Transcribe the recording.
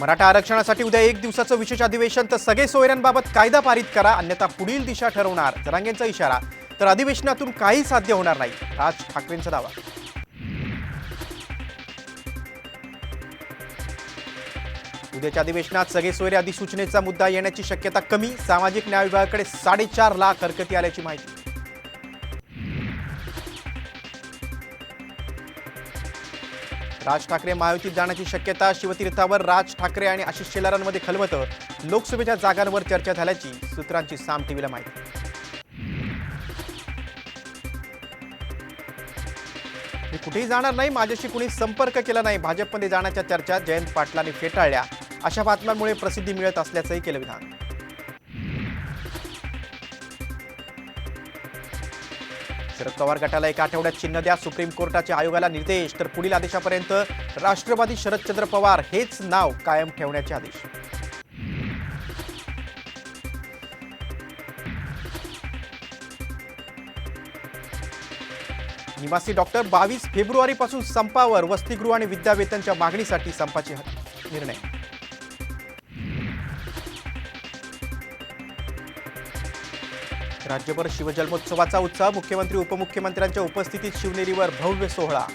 मराठा आरक्षणासाठी उद्या एक दिवसाचं विशेष अधिवेशन तर सगळे सोयऱ्यांबाबत कायदा पारित करा अन्यथा पुढील दिशा ठरवणार जरांगेंचा इशारा. तर अधिवेशनातून काही साध्य होणार नाही. राज ठाकरेंचा दावा. उद्याच्या अधिवेशनात सगळे सोयरे अधिसूचनेचा मुद्दा येण्याची शक्यता कमी. सामाजिक न्याय विभागाकडे साडेचार लाख हरकती आल्याची माहिती. राज ठाकरे महायुतीत जाण्याची शक्यता शिवतीर्थावर राज ठाकरे आणि आशिष शेलारांमध्ये खलबतं. लोकसभेच्या जागांवर चर्चा झाल्याची सूत्रांची साम टीव्हीला माहिती. मी कुठेही जाणार नाही माझ्याशी कुणी संपर्क केला नाही. भाजपमध्ये जाण्याच्या चर्चा जयंत पाटलांनी फेटाळल्या. अशा बातम्यांमुळे प्रसिद्धी मिळत असल्याचंही केलं विधान. शरद पवार गटाला एका आठवड्यात चिन्ह द्या. सुप्रीम कोर्टाच्या आयोगाला निर्देश. तर पुढील आदेशापर्यंत राष्ट्रवादी शरदचंद्र पवार हेच नाव कायम ठेवण्याचे आदेश. निवासी डॉक्टर बावीस फेब्रुवारीपासून संपावर वसतिगृह आणि विद्यावेतनच्या मागणीसाठी संपाची निर्णय. राज्यभर शिवजन्मोत्सवाचा उत्साह मुख्यमंत्री उपमुख्यमंत्र्यांच्या उपस्थितीत शिवनेरीवर भव्य सोहळा